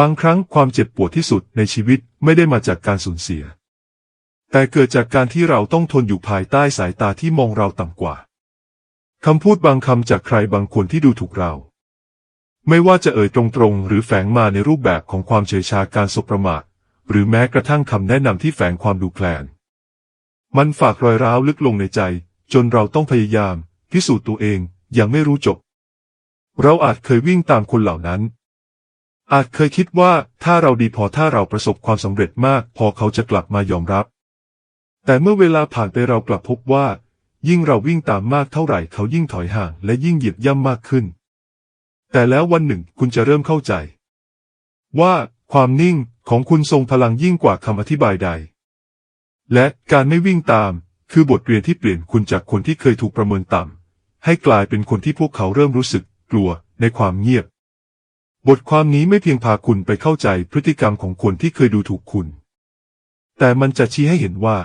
บางครั้งความเจ็บปวดที่สุดในชีวิตไม่ได้มาจากการสูญเสีย แต่เกิดจากการที่เราต้องทนอยู่ภายใต้สายตาที่มองเราต่ำกว่าคำพูดบางคำจากใครบางคนที่ดูถูกเรา ไม่ว่าจะเอ่ยตรงๆ หรือแฝงมาในรูปแบบของความเฉยชาการสบประมาทหรือแม้กระทั่งคำแนะนำที่แฝงความดูแคลน มันฝากรอยร้าวลึกลงในใจ จนเราต้องพยายาม พิสูจน์ตัวเองยังไม่รู้จบ เราอาจเคยวิ่งตามคนเหล่านั้น อาจเคยคิดว่าถ้าเราดีพอถ้าเราประสบความสำเร็จมาก พอเขาจะกลับมายอมรับ แต่เมื่อเวลาผ่านไปเรากลับพบว่า ยิ่งเราวิ่งตามมากเท่าไหร่เขายิ่งถอยห่าง และยิ่งเหยียบย่ำมากขึ้น แต่แล้ววันหนึ่งคุณจะเริ่มเข้าใจ ว่าความนิ่งของคุณทรงพลังยิ่งกว่าคำอธิบายใด และการไม่วิ่งตาม คือบทเรียนที่เปลี่ยนคุณจากคนที่เคยถูกประเมินต่ำให้กลายเป็นคนที่พวกเขาเริ่มรู้สึกกลัวในความเงียบ บทความนี้ไม่เพียงพาคุณไปเข้าใจพฤติกรรมของคนที่เคยดูถูกคุณ แต่มันจะชี้ให้เห็นว่า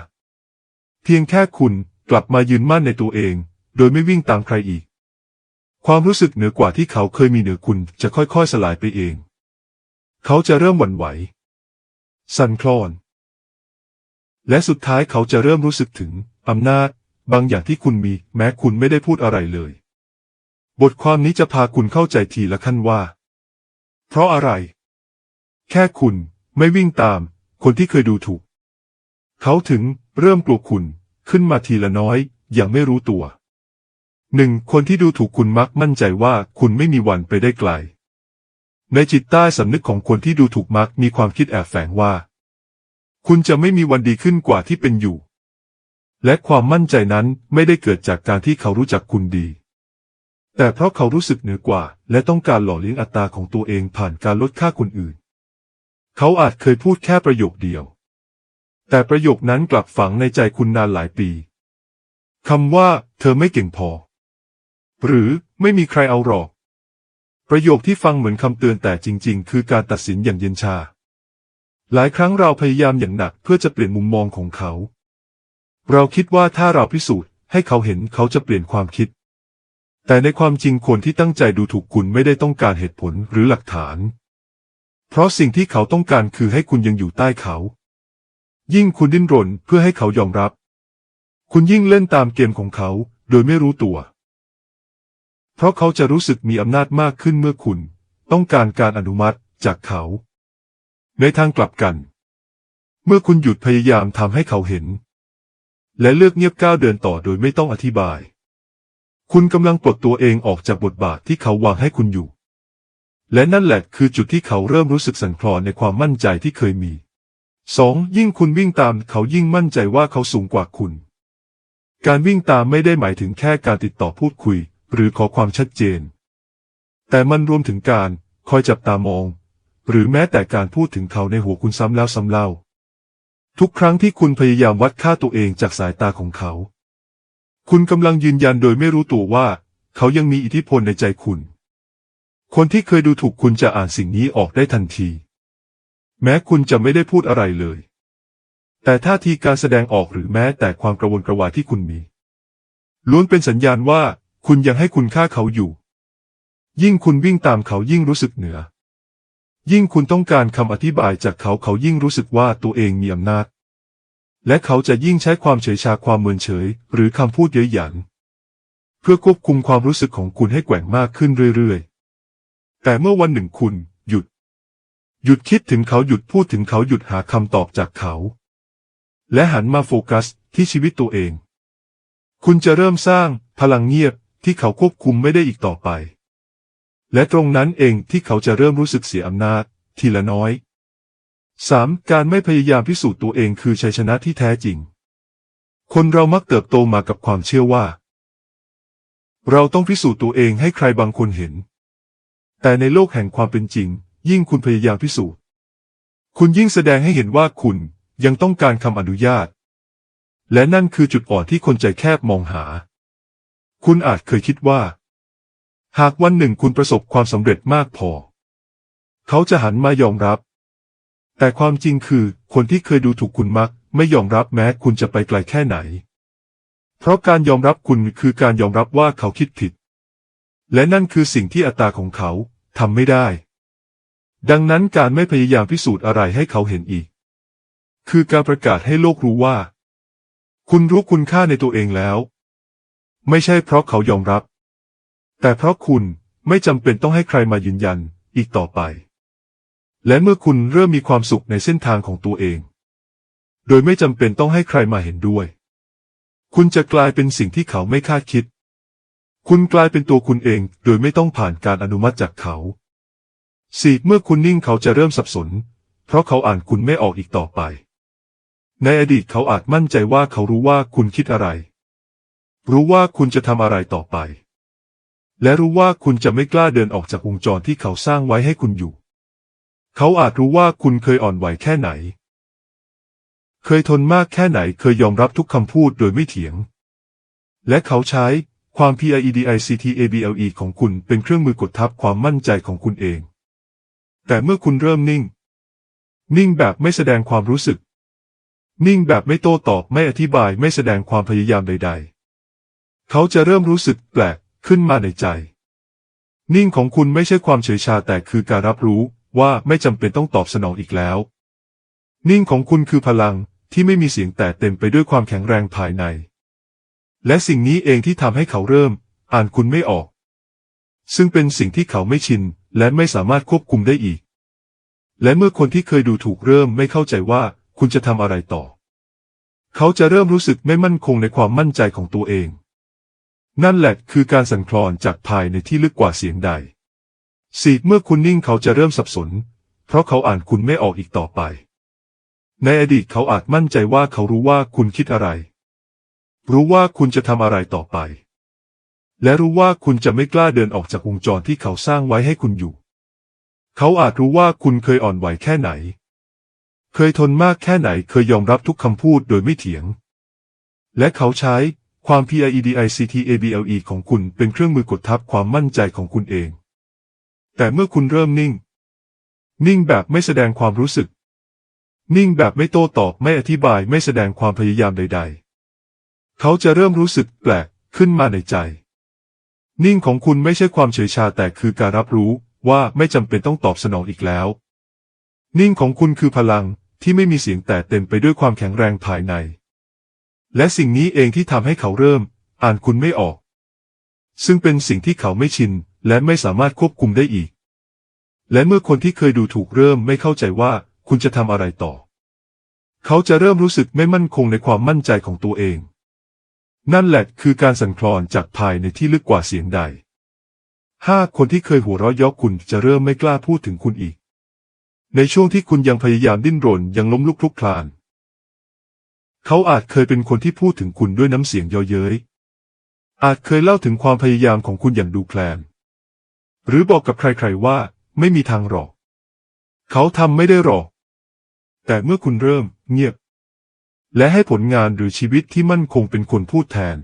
เพียงแค่คุณกลับมายืนมั่นในตัวเอง โดยไม่วิ่งตามใครอีก ความรู้สึกเหนือกว่าที่เขาเคยมีเหนือคุณจะค่อยๆสลายไปเอง เขาจะเริ่มหวั่นไหว สั่นคลอน และสุดท้ายเขาจะเริ่มรู้สึกถึงอำนาจ บางอย่างที่คุณมีแม้คุณไม่ได้พูดอะไรเลย บทความนี้จะพาคุณเข้าใจทีละขั้นว่า เพราะอะไร แค่คุณไม่วิ่งตาม คนที่เคยดูถูก เขาถึงเริ่มกลัวคุณขึ้นมาทีละน้อย อย่างไม่รู้ตัวหนึ่งคนที่ดูถูกคุณมักมั่นใจว่าคุณไม่มีวันไปได้ไกล ในจิตใต้สำนึกของคนที่ดูถูกมักมีความคิดแอบแฝงว่า คุณจะไม่มีวันดีขึ้นกว่าที่เป็นอยู่ และความมั่นใจนั้นไม่ได้เกิดจากการที่เขารู้จักคุณดี แต่เพราะเขารู้สึกเหนือกว่า และต้องการหล่อเลี้ยงอัตราของตัวเองผ่านการลดค่าคนอื่น เขาอาจเคยพูดแค่ประโยคเดียว แต่ประโยคนั้นกลับฝังในใจคุณนานหลายปี คำว่า เธอไม่เก่งพอ หรือไม่มีใครเอาหรอก ประโยคที่ฟังเหมือนคำเตือนแต่จริง ๆ คือการตัดสินอย่างเย็นชา หลายครั้งเราพยายามอย่างหนักเพื่อจะเปลี่ยนมุมมองของเขา เราคิดว่าถ้าเราพิสูจน์ให้เขาเห็นเขาจะเปลี่ยนความคิด แต่ในความจริงคนที่ตั้งใจดูถูกคุณไม่ได้ต้องการเหตุผลหรือหลักฐาน เพราะสิ่งที่เขาต้องการคือให้คุณยังอยู่ใต้เขา ยิ่งคุณดิ้นรนเพื่อให้เขายอมรับ คุณยิ่งเล่นตามเกมของเขา โดยไม่รู้ตัว เพราะเขาจะรู้สึกมีอำนาจมากขึ้นเมื่อคุณ ต้องการการอนุมัติจากเขา ในทางกลับกัน เมื่อคุณหยุดพยายามทำให้เขาเห็น และเลือกเงียบก้าวเดินต่อโดยไม่ต้องอธิบาย คุณกำลังปลดตัวเองออกจากบทบาทที่เขาวางให้คุณอยู่ และนั่นแหละคือจุดที่เขาเริ่มรู้สึกสั่นคลอนในความมั่นใจที่เคยมีสองยิ่งคุณวิ่งตามเขายิ่งมั่นใจว่าเขาสูงกว่าคุณ การวิ่งตามไม่ได้หมายถึงแค่การติดต่อพูดคุย หรือขอความชัดเจน แต่มันรวมถึงการคอยจับตามอง หรือแม้แต่การพูดถึงเขาในหัวคุณซ้ำแล้วซ้ำเล่า ทุกครั้งที่คุณพยายามวัดค่าตัวเองจากสายตาของเขา คุณกำลังยืนยันโดยไม่รู้ตัวว่า เขายังมีอิทธิพลในใจคุณ คนที่เคยดูถูกคุณจะอ่านสิ่งนี้ออกได้ทันที แม้คุณจะไม่ได้พูดอะไรเลย แต่ท่าทีการแสดงออกหรือแม้แต่ความกระวนกระวายที่คุณมี ล้วนเป็นสัญญาณว่าคุณยังให้คุณค่าเขาอยู่ ยิ่งคุณวิ่งตามเขายิ่งรู้สึกเหนือ ยิ่งคุณต้องการคำอธิบายจากเขาเขายิ่งรู้สึกว่าตัวเองมีอำนาจ และเขาจะยิ่งใช้ความเฉยชาความเมินเฉย หรือคำพูดเย้ยหยัน เพื่อควบคุมความรู้สึกของคุณให้แกว่งมากขึ้นเรื่อยๆ แต่เมื่อวันหนึ่งคุณหยุด หยุดคิดถึงเขาหยุดพูดถึงเขาหยุดหาคำตอบจากเขา และหันมาโฟกัสที่ชีวิตตัวเอง คุณจะเริ่มสร้างพลังเงียบที่เขาควบคุมไม่ได้อีกต่อไป และตรงนั้นเองที่เขาจะเริ่มรู้สึกเสียอำนาจ ทีละน้อย 3. การไม่พยายามพิสูจน์ตัวเองคือชัยชนะที่แท้จริง คนเรามักเติบโตมากับความเชื่อว่า เราต้องพิสูจน์ตัวเองให้ใครบางคนเห็น แต่ในโลกแห่งความเป็นจริง ยิ่งคุณพยายามพิสูจน์ คุณยิ่งแสดงให้เห็นว่าคุณยังต้องการคำอนุญาต และนั่นคือจุดอ่อนที่คนใจแคบมองหา คุณอาจเคยคิดว่า หากวันหนึ่งคุณประสบความสำเร็จมากพอ เขาจะหันมายอมรับ แต่ความจริงคือ คนที่เคยดูถูกคุณมัก ไม่ยอมรับแม้คุณจะไปไกลแค่ไหน เพราะการยอมรับคุณคือการยอมรับว่าเขาคิดผิด และนั่นคือสิ่งที่อัตราของเขาทำไม่ได้ ดังนั้นการไม่พยายามพิสูจน์อะไรให้เขาเห็นอีก คือการประกาศให้โลกรู้ว่า คุณรู้คุณค่าในตัวเองแล้ว ไม่ใช่เพราะเขายอมรับ แต่เพราะคุณไม่จำเป็นต้องให้ใครมายืนยันอีกต่อไป และเมื่อคุณเริ่มมีความสุขในเส้นทางของตัวเอง โดยไม่จำเป็นต้องให้ใครมาเห็นด้วย คุณจะกลายเป็นสิ่งที่เขาไม่คาดคิด คุณกลายเป็นตัวคุณเองโดยไม่ต้องผ่านการอนุมัติจากเขาสี่เมื่อคุณนิ่งเขาจะเริ่มสับสน เพราะเขาอ่านคุณไม่ออกอีกต่อไป ในอดีตเขาอาจมั่นใจว่าเขารู้ว่าคุณคิดอะไร รู้ว่าคุณจะทำอะไรต่อไป และรู้ว่าคุณจะไม่กล้าเดินออกจากวงจรที่เขาสร้างไว้ให้คุณอยู่ เขาอาจรู้ว่าคุณเคยอ่อนไหวแค่ไหน เคยทนมากแค่ไหนเคยยอมรับทุกคำพูดโดยไม่เถียง และเขาใช้ความ PIEDICTABLE ของคุณเป็นเครื่องมือกดทับความมั่นใจของคุณเอง แต่เมื่อคุณเริ่มนิ่ง นิ่งแบบไม่แสดงความรู้สึก นิ่งแบบไม่โต้ตอบไม่อธิบายไม่แสดงความพยายามใด ๆ เขาจะเริ่มรู้สึกแปลกขึ้นมาในใจ นิ่งของคุณไม่ใช่ความเฉยชาแต่คือการรับรู้ ว่าไม่จำเป็นต้องตอบสนองอีกแล้ว นิ่งของคุณคือพลังที่ไม่มีเสียงแต่เต็มไปด้วยความแข็งแรงภายใน และสิ่งนี้เองที่ทำให้เขาเริ่ม อ่านคุณไม่ออก ซึ่งเป็นสิ่งที่เขาไม่ชิน และไม่สามารถควบคุมได้อีก และเมื่อคนที่เคยดูถูกเริ่มไม่เข้าใจว่าคุณจะทำอะไรต่อ เขาจะเริ่มรู้สึกไม่มั่นคงในความมั่นใจของตัวเอง นั่นแหละคือการสั่นคลอนจากภายในที่ลึกกว่าเสียงใด สีเมื่อคุณนิ่งเขาจะเริ่มสับสน เพราะเขาอ่านคุณไม่ออกอีกต่อไป ในอดีตเขาอาจมั่นใจว่าเขารู้ว่าคุณคิดอะไร รู้ว่าคุณจะทำอะไรต่อไป และรู้ว่าคุณจะไม่กล้าเดินออกจากวงจรที่เขาสร้างไว้ให้คุณอยู่ เขาอาจรู้ว่าคุณเคยอ่อนไหวแค่ไหน เคยทนมากแค่ไหนเคยยอมรับทุกคำพูดโดยไม่เถียง และเขาใช้ความ PIEDICTABLE ของคุณเป็นเครื่องมือกดทับความมั่นใจของคุณเอง แต่เมื่อคุณเริ่มนิ่ง นิ่งแบบไม่แสดงความรู้สึก นิ่งแบบไม่โต้ตอบไม่อธิบายไม่แสดงความพยายามใด ๆ เขาจะเริ่มรู้สึกแปลกขึ้นมาในใจ นิ่งของคุณไม่ใช่ความเฉยชาแต่คือการรับรู้ว่าไม่จำเป็นต้องตอบสนองอีกแล้ว นิ่งของคุณคือพลังที่ไม่มีเสียงแต่เต็มไปด้วยความแข็งแรงภายใน และสิ่งนี้เองที่ทำให้เขาเริ่ม อ่านคุณไม่ออก ซึ่งเป็นสิ่งที่เขาไม่ชิน และไม่สามารถควบคุมได้อีก และเมื่อคนที่เคยดูถูกเริ่มไม่เข้าใจว่าคุณจะทำอะไรต่อ เขาจะเริ่มรู้สึกไม่มั่นคงในความมั่นใจของตัวเอง นั่นแหละคือการสั่นคลอนจากภายในที่ลึกกว่าเสียงใดห้าคนที่เคยหัวเราะเยาะคุณจะเริ่มไม่กล้าพูดถึงคุณอีก ในช่วงที่คุณยังพยายามดิ้นรนยังล้มลุกคลุกคลาน เขาอาจเคยเป็นคนที่พูดถึงคุณด้วยน้ำเสียงเยาะเย้ยอาจเคยเล่าถึงความพยายามของคุณอย่างดูแคลน หรือบอกกับใครๆว่าไม่มีทางหรอก เขาทำไม่ได้หรอก แต่เมื่อคุณเริ่มเงียบ และให้ผลงานหรือชีวิตที่มั่นคงเป็นคนพูดแทน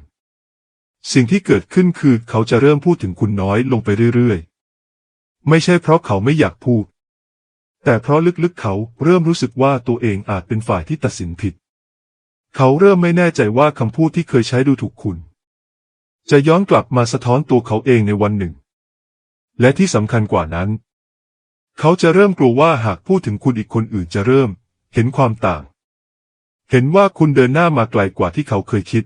สิ่งที่เกิดขึ้นคือเขาจะเริ่มพูดถึงคุณน้อยลงไปเรื่อยๆ ไม่ใช่เพราะเขาไม่อยากพูด แต่เพราะลึกๆเขาเริ่มรู้สึกว่าตัวเองอาจเป็นฝ่ายที่ตัดสินผิด เขาเริ่มไม่แน่ใจว่าคำพูดที่เคยใช้ดูถูกคุณ จะย้อนกลับมาสะท้อนตัวเขาเองในวันหนึ่ง และที่สำคัญกว่านั้น เขาจะเริ่มกลัวว่าหากพูดถึงคุณอีกคนอื่นจะเริ่ม เห็นความต่าง เห็นว่าคุณเดินหน้ามาไกลกว่าที่เขาเคยคิด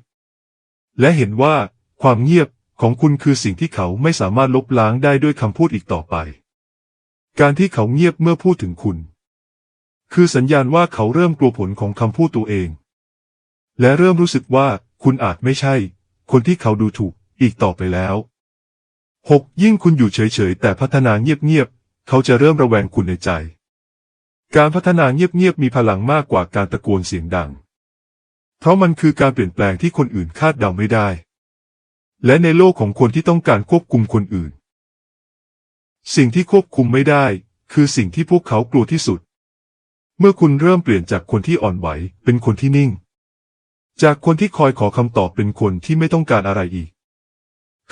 และเห็นว่าความเงียบของคุณคือสิ่งที่เขาไม่สามารถลบล้างได้ด้วยคำพูดอีกต่อไป การที่เขาเงียบเมื่อพูดถึงคุณ คือสัญญาณว่าเขาเริ่มกลัวผลของคำพูดตัวเอง และเริ่มรู้สึกว่าคุณอาจไม่ใช่ คนที่เขาดูถูกอีกต่อไปแล้ว 6. ยิ่งคุณอยู่เฉยๆ แต่พัฒนาเงียบๆ เขาจะเริ่มระแวงคุณในใจ การพัฒนาเงียบๆ มีพลังมากกว่าการตะโกนเสียงดัง เพราะมันคือการเปลี่ยนแปลงที่คนอื่นคาดเดาไม่ได้ และในโลกของคนที่ต้องการควบคุมคนอื่น สิ่งที่ควบคุมไม่ได้ คือสิ่งที่พวกเขากลัวที่สุด เมื่อคุณเริ่มเปลี่ยนจากคนที่อ่อนไหวเป็นคนที่นิ่ง จากคนที่คอยขอคำตอบเป็นคนที่ไม่ต้องการอะไรอีก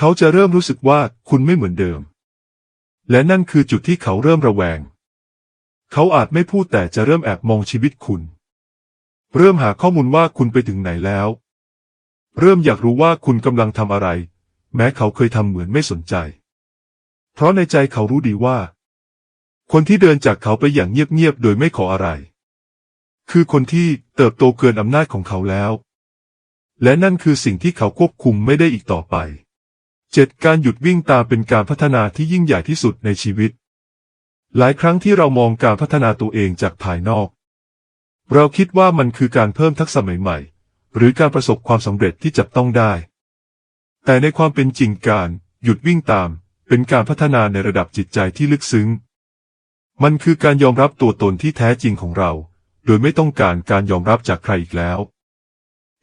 เขาจะเริ่มรู้สึกว่าคุณไม่เหมือนเดิม และนั่นคือจุดที่เขาเริ่มระแวง เขาอาจไม่พูดแต่จะเริ่มแอบมองชีวิตคุณ เริ่มหาข้อมูลว่าคุณไปถึงไหนแล้ว เริ่มอยากรู้ว่าคุณกำลังทำอะไร แม้เขาเคยทำเหมือนไม่สนใจ เพราะในใจเขารู้ดีว่า คนที่เดินจากเขาไปอย่างเงียบๆโดยไม่ขออะไร คือคนที่เติบโตเกินอำนาจของเขาแล้ว และนั่นคือสิ่งที่เขาควบคุมไม่ได้อีกต่อไป เจ็ดการหยุดวิ่งตามเป็นการพัฒนาที่ยิ่งใหญ่ที่สุดในชีวิต หลายครั้งที่เรามองการพัฒนาตัวเองจากภายนอก เราคิดว่ามันคือการเพิ่มทักษะใหม่ๆ หรือการประสบความสำเร็จที่จับต้องได้ แต่ในความเป็นจริงการหยุดวิ่งตาม เป็นการพัฒนาในระดับจิตใจที่ลึกซึ้ง มันคือการยอมรับตัวตนที่แท้จริงของเรา โดยไม่ต้องการการยอมรับจากใครอีกแล้ว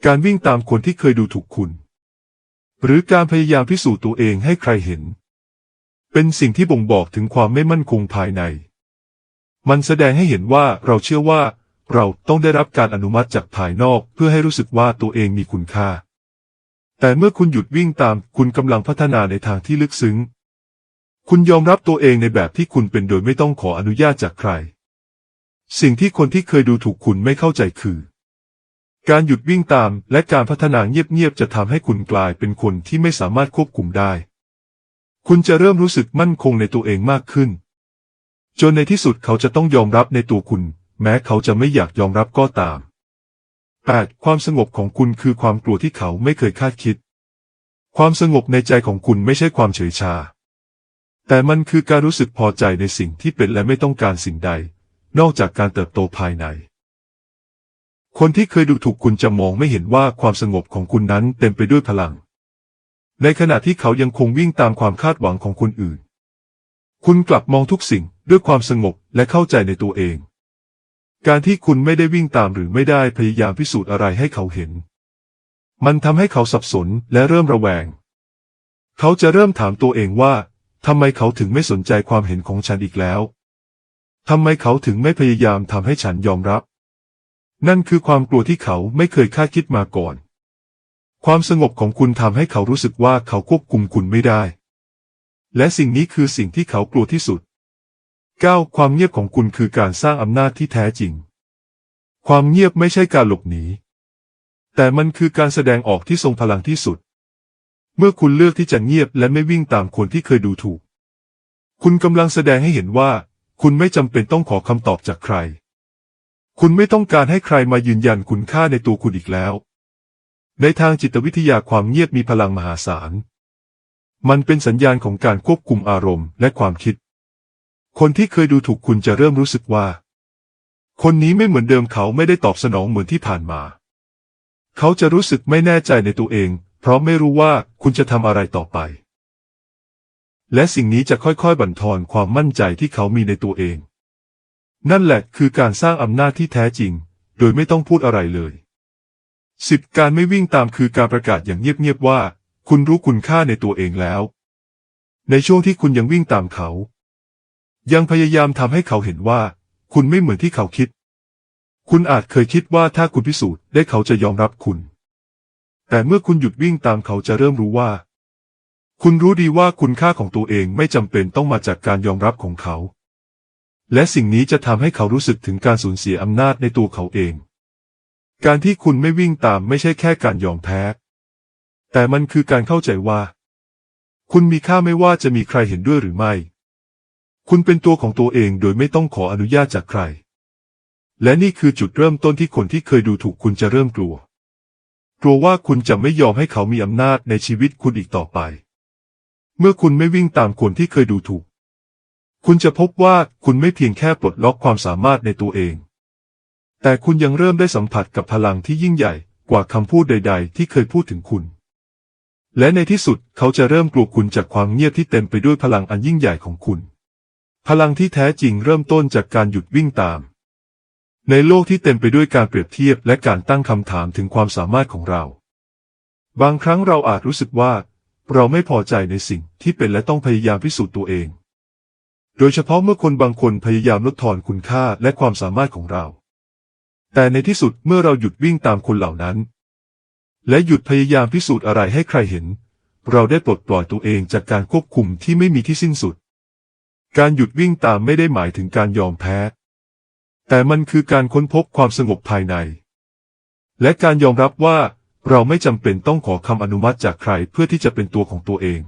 การวิ่งตามคนที่เคยดูถูกคุณ หรือการพยายามพิสูจน์ตัวเองให้ใครเห็น เป็นสิ่งที่บ่งบอกถึงความไม่มั่นคงภายใน มันแสดงให้เห็นว่าเราเชื่อว่า เราต้องได้รับการอนุมัติจากภายนอกเพื่อให้รู้สึกว่าตัวเองมีคุณค่า แต่เมื่อคุณหยุดวิ่งตามคุณกำลังพัฒนาในทางที่ลึกซึ้ง คุณยอมรับตัวเองในแบบที่คุณเป็นโดยไม่ต้องขออนุญาตจากใคร สิ่งที่คนที่เคยดูถูกคุณไม่เข้าใจคือ การหยุดวิ่งตามและการพัฒนาเงียบๆจะทำให้คุณกลายเป็นคนที่ไม่สามารถควบคุมได้ คุณจะเริ่มรู้สึกมั่นคงในตัวเองมากขึ้น จนในที่สุดเขาจะต้องยอมรับในตัวคุณ แม้เขาจะไม่อยากยอมรับก็ตาม 8. ความสงบของคุณคือความกลัวที่เขาไม่เคยคาดคิด ความสงบในใจของคุณไม่ใช่ความเฉยชา แต่มันคือการรู้สึกพอใจในสิ่งที่เป็นและไม่ต้องการสิ่งใด นอกจากการเติบโตภายใน คนที่เคยดูถูกคุณจะมองไม่เห็นว่าความสงบของคุณนั้นเต็มไปด้วยพลัง ในขณะที่เขายังคงวิ่งตามความคาดหวังของคนอื่น คุณกลับมองทุกสิ่งด้วยความสงบและเข้าใจในตัวเอง การที่คุณไม่ได้วิ่งตามหรือไม่ได้พยายามพิสูจน์อะไรให้เขาเห็น มันทำให้เขาสับสนและเริ่มระแวง เขาจะเริ่มถามตัวเองว่าทำไมเขาถึงไม่สนใจความเห็นของฉันอีกแล้วทำไมเขาถึงไม่พยายามทำให้ฉันยอมรับ นั่นคือความกลัวที่เขาไม่เคยคาดคิดมาก่อน ความสงบของคุณทำให้เขารู้สึกว่าเขาควบคุมคุณไม่ได้ และสิ่งนี้คือสิ่งที่เขากลัวที่สุด 9. ความเงียบของคุณคือการสร้างอำนาจที่แท้จริง ความเงียบไม่ใช่การหลบหนี แต่มันคือการแสดงออกที่ทรงพลังที่สุด เมื่อคุณเลือกที่จะเงียบและไม่วิ่งตามคนที่เคยดูถูก คุณกำลังแสดงให้เห็นว่า คุณไม่จำเป็นต้องขอคำตอบจากใคร คุณไม่ต้องการให้ใครมายืนยันคุณค่าในตัวคุณอีกแล้ว ในทางจิตวิทยาความเงียบมีพลังมหาศาล มันเป็นสัญญาณของการควบคุมอารมณ์และความคิด คนที่เคยดูถูกคุณจะเริ่มรู้สึกว่า คนนี้ไม่เหมือนเดิมเขาไม่ได้ตอบสนองเหมือนที่ผ่านมา เขาจะรู้สึกไม่แน่ใจในตัวเอง เพราะไม่รู้ว่าคุณจะทำอะไรต่อไป และสิ่งนี้จะค่อยๆบั่นทอนความมั่นใจที่เขามีในตัวเอง นั่นแหละคือการสร้างอำนาจที่แท้จริง โดยไม่ต้องพูดอะไรเลยสิบการไม่วิ่งตามคือการประกาศอย่างเงียบๆว่า คุณรู้คุณค่าในตัวเองแล้ว ในช่วงที่คุณยังวิ่งตามเขา ยังพยายามทำให้เขาเห็นว่า คุณไม่เหมือนที่เขาคิด คุณอาจเคยคิดว่าถ้าคุณพิสูจน์ได้เขาจะยอมรับคุณ แต่เมื่อคุณหยุดวิ่งตามเขาจะเริ่มรู้ว่า คุณรู้ดีว่าคุณค่าของตัวเองไม่จำเป็นต้องมาจากการยอมรับของเขา และสิ่งนี้จะทำให้เขารู้สึกถึงการสูญเสียอำนาจในตัวเขาเอง การที่คุณไม่วิ่งตามไม่ใช่แค่การยอมแพ้ แต่มันคือการเข้าใจว่า คุณมีค่าไม่ว่าจะมีใครเห็นด้วยหรือไม่ คุณเป็นตัวของตัวเองโดยไม่ต้องขออนุญาตจากใคร และนี่คือจุดเริ่มต้นที่คนที่เคยดูถูกคุณจะเริ่มกลัว กลัวว่าคุณจะไม่ยอมให้เขามีอำนาจในชีวิตคุณอีกต่อไป เมื่อคุณไม่วิ่งตามคนที่เคยดูถูก คุณจะพบว่าคุณไม่เพียงแค่ปลดล็อกความสามารถในตัวเอง แต่คุณยังเริ่มได้สัมผัสกับพลังที่ยิ่งใหญ่กว่าคำพูดใด ๆ ที่เคยพูดถึงคุณ และในที่สุดเขาจะเริ่มกลัวคุณจากความเงียบที่เต็มไปด้วยพลังอันยิ่งใหญ่ของคุณ พลังที่แท้จริงเริ่มต้นจากการหยุดวิ่งตาม ในโลกที่เต็มไปด้วยการเปรียบเทียบและการตั้งคำถามถึงความสามารถของเรา บางครั้งเราอาจรู้สึกว่า เราไม่พอใจในสิ่งที่เป็นและต้องพยายามพิสูจน์ตัวเอง โดยเฉพาะเมื่อคนบางคนพยายามลดทอนคุณค่าและความสามารถของเรา แต่ในที่สุดเมื่อเราหยุดวิ่งตามคนเหล่านั้น และหยุดพยายามพิสูจน์อะไรให้ใครเห็น เราได้ปลดปล่อยตัวเองจากการควบคุมที่ไม่มีที่สิ้นสุด การหยุดวิ่งตามไม่ได้หมายถึงการยอมแพ้ แต่มันคือการค้นพบความสงบภายใน และการยอมรับว่าเราไม่จำเป็นต้องขอคำอนุมัติจากใครเพื่อที่จะเป็นตัวของตัวเอง